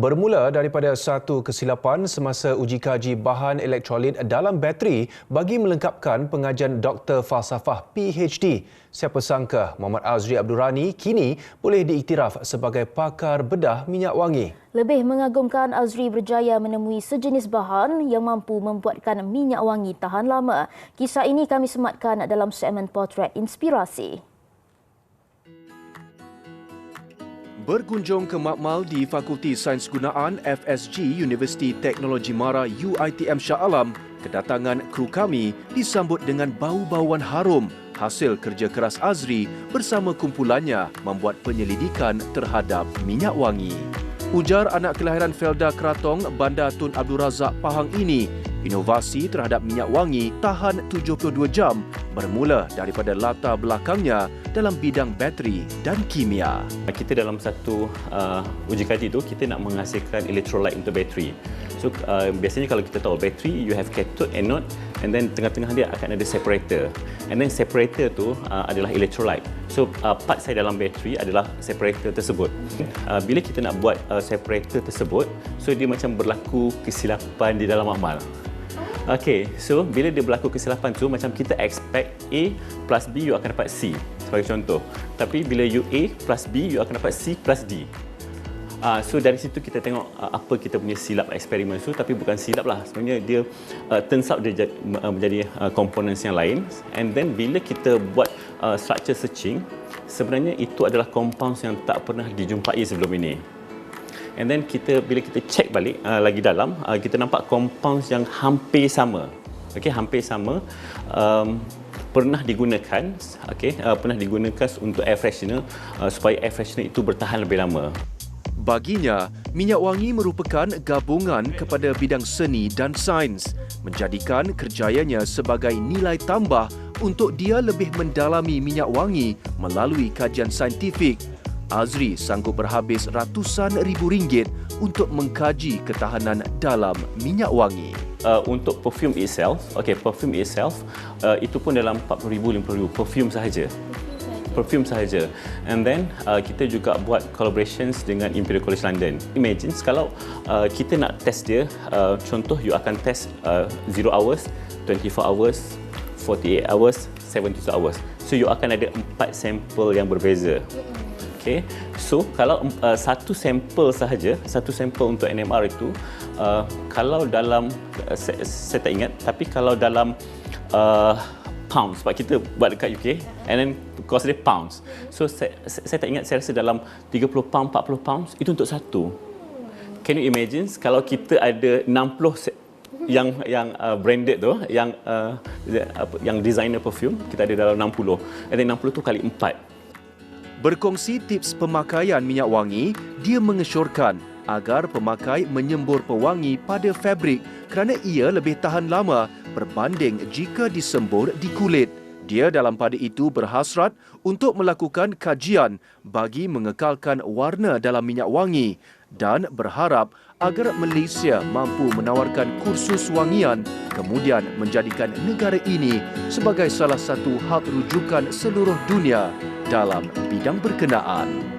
Bermula daripada satu kesilapan semasa uji kaji bahan elektrolit dalam bateri bagi melengkapkan pengajian Doktor Falsafah PhD. Siapa sangka Muhammad Azri Abdul Rani kini boleh diiktiraf sebagai pakar bedah minyak wangi. Lebih mengagumkan Azri berjaya menemui sejenis bahan yang mampu membuatkan minyak wangi tahan lama. Kisah ini kami sematkan dalam segmen potret inspirasi. Berkunjung ke Makmal di Fakulti Sains Gunaan FSG Universiti Teknologi Mara UITM Shah Alam, kedatangan kru kami disambut dengan bau-bauan harum hasil kerja keras Azri bersama kumpulannya membuat penyelidikan terhadap minyak wangi. Ujar anak kelahiran Felda Kratong, Bandar Tun Abdul Razak Pahang ini, Inovasi terhadap minyak wangi tahan 72 jam bermula daripada latar belakangnya dalam bidang bateri dan kimia. Kita dalam satu uh, uji kaji itu kita nak menghasilkan electrolyte untuk bateri. So uh, biasanya kalau kita tahu bateri you have cathode, anode and then tengah-tengah dia akan ada separator. And then separator tu uh, adalah electrolyte. So uh, part saya dalam bateri adalah separator tersebut. Uh, bila kita nak buat uh, separator tersebut, so dia macam berlaku kesilapan di dalam amal. Okey, so bila dia berlaku kesilapan tu macam kita expect A plus B you akan dapat C sebagai contoh. Tapi bila you A plus B you akan dapat C plus D. Uh, so dari situ kita tengok uh, apa kita punya silap eksperimen tu tapi bukan silap lah sebenarnya dia uh, turns out dia uh, menjadi uh, components yang lain and then bila kita buat uh, structure searching sebenarnya itu adalah compounds yang tak pernah dijumpai sebelum ini And then kita bila kita check balik uh, lagi dalam uh, kita nampak compounds yang hampir sama. Okey, hampir sama. Um, pernah digunakan okey uh, pernah digunakan untuk air freshener uh, supaya air freshener itu bertahan lebih lama. Baginya, minyak wangi merupakan gabungan kepada bidang seni dan sains, menjadikan kerjayanya sebagai nilai tambah untuk dia lebih mendalami minyak wangi melalui kajian saintifik Azri sanggup berhabis ratusan ribu ringgit untuk mengkaji ketahanan dalam minyak wangi. Uh, untuk perfume itself, okay, perfume itself uh, itu pun dalam 40,000 50,000 perfume sahaja. Perfume sahaja. And then uh, kita juga buat collaborations dengan Imperial College London. Imagine kalau uh, kita nak test dia, uh, contoh you akan test uh, 0 hours, 24 hours, 48 hours, 72 hours. So you akan ada empat sampel yang berbeza. Okay. So kalau uh, satu sampel sahaja, satu sampel untuk NMR itu, uh, kalau dalam uh, saya, saya tak ingat, tapi kalau dalam uh, pounds, sebab kita buat dekat UK, and then cost dia pounds. So saya, saya tak ingat, saya rasa dalam 30 pound, 40 pounds itu untuk satu. Can you imagine kalau kita ada 60 yang yang uh, branded tu yang uh, yang designer perfume kita ada dalam 60 and then 60 tu kali 4 Berkongsi tips pemakaian minyak wangi, dia mengesyorkan agar pemakai menyembur pewangi pada fabrik kerana ia lebih tahan lama berbanding jika disembur di kulit. Dia dalam pada itu berhasrat untuk melakukan kajian bagi mengekalkan warna dalam minyak wangi dan berharap agar Malaysia mampu menawarkan kursus wangian kemudian menjadikan negara ini sebagai salah satu hub rujukan seluruh dunia dalam bidang berkenaan.